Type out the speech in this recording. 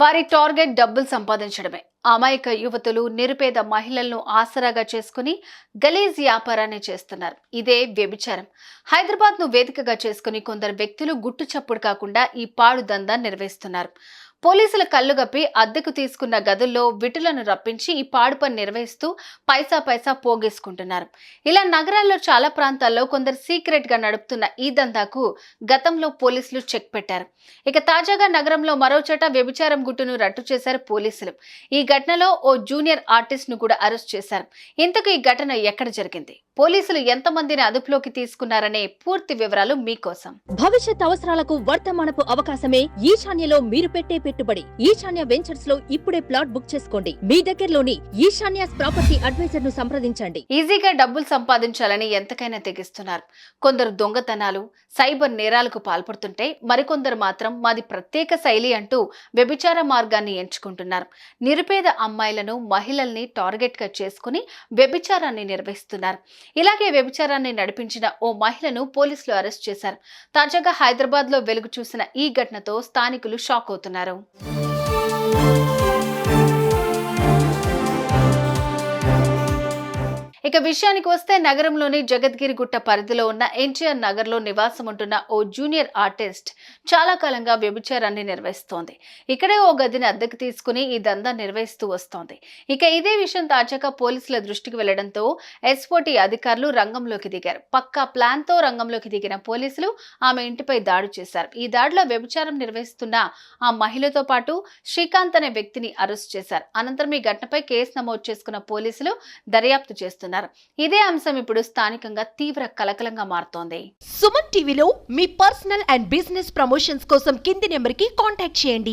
వారి టార్గెట్ డబ్బులు సంపాదించడమే. అమాయక యువతులు నిరుపేద మహిళలను ఆసరాగా చేసుకుని గలీజ్ వ్యాపారాన్ని చేస్తున్నారు. ఇదే వ్యభిచారం. హైదరాబాద్ను వేదికగా చేసుకుని కొందరు వ్యక్తులు గుట్టు చప్పుడు కాకుండా ఈ పాడు దందా నిర్వహిస్తున్నారు. పోలీసుల కళ్ళుగప్పి అద్దెకు తీసుకున్న గదుల్లో విటులను రప్పించి ఈ పాడు పని నిర్వహిస్తూ పైసా పైసా పోగేసుకుంటున్నారు. ఇలా నగరాల్లో చాలా ప్రాంతాల్లో కొందరు సీక్రెట్గా నడుపుతున్న ఈ దందాకు గతంలో పోలీసులు చెక్ పెట్టారు. ఇక తాజాగా నగరంలో మరో చోట వ్యభిచారం గుట్టును రట్టు చేశారు పోలీసులు. ఈ ఘటనలో ఓ జూనియర్ ఆర్టిస్ట్ను కూడా అరెస్ట్ చేశారు. ఇంతకు ఈ ఘటన ఎక్కడ జరిగింది? పోలీసులు ఎంతమందిని అదుపులోకి తీసుకున్నారనే పూర్తి వివరాలు మీకోసం. భవిష్యత్ అవసరాలకు వర్తమానపు అవకాశమే ఈశాన్యలో మీరు పెట్టే పెట్టుబడి. ఈశాన్య వెంచర్స్లో ఇప్పుడే ప్లాట్ బుక్ చేసుకోండి. మీ దగ్గరలోని ఈశాన్యాస్ ప్రాపర్టీ అడ్వైజర్ను సంప్రదించండి. ఈజీగా డబ్బులు సంపాదించాలని ఎంతకైనా తెగిస్తున్నారు. కొందరు దొంగతనాలు సైబర్ నేరాలకు పాల్పడుతుంటే మరికొందరు మాత్రం మాది ప్రత్యేక శైలి అంటూ వ్యభిచార మార్గాన్ని ఎంచుకుంటున్నారు. నిరుపేద అమ్మాయిలను మహిళల్ని టార్గెట్గా చేసుకుని వ్యభిచారాన్ని నిర్వహిస్తున్నారు. ఇలాగే వ్యభిచారాన్ని నడిపించిన ఓ మహిళను పోలీసులు అరెస్ట్ చేశారు. తాజాగా హైదరాబాద్లో వెలుగు చూసిన ఈ ఘటనతో స్థానికులు షాక్ అవుతున్నారు. ఇక విషయానికి వస్తే నగరంలోని జగద్గిరిగుట్ట పరిధిలో ఉన్న ఎన్టీఆర్ నగర్లో నివాసం ఉంటున్న ఓ జూనియర్ ఆర్టిస్ట్ చాలా కాలంగా వ్యభిచారాన్ని నిర్వహిస్తోంది. ఇక్కడే ఓ గదిని అద్దెకు తీసుకుని ఈ దందా నిర్వహిస్తూ వస్తోంది. ఇక ఇదే విషయం తాజాగా పోలీసుల దృష్టికి వెళ్ళడంతో ఎస్ఓటీ అధికారులు రంగంలోకి దిగారు. పక్కా ప్లాన్తో రంగంలోకి దిగిన పోలీసులు ఆమె ఇంటిపై దాడి చేశారు. ఈ దాడిలో వ్యభిచారం నిర్వహిస్తున్న ఆ మహిళతో పాటు శ్రీకాంత్ అనే వ్యక్తిని అరెస్ట్ చేశారు. అనంతరం ఈ ఘటనపై కేసు నమోదు చేసుకున్న పోలీసులు దర్యాప్తు చేస్తున్నారు. చేస్తున్నారు ఇదే అంశం ఇప్పుడు స్థానికంగా తీవ్ర కలకలంగా మారుతోంది. సుమన్ టీవీలో మీ పర్సనల్ అండ్ బిజినెస్ ప్రమోషన్స్ కోసం కింది నెంబర్కి కాంటాక్ట్ చేయండి.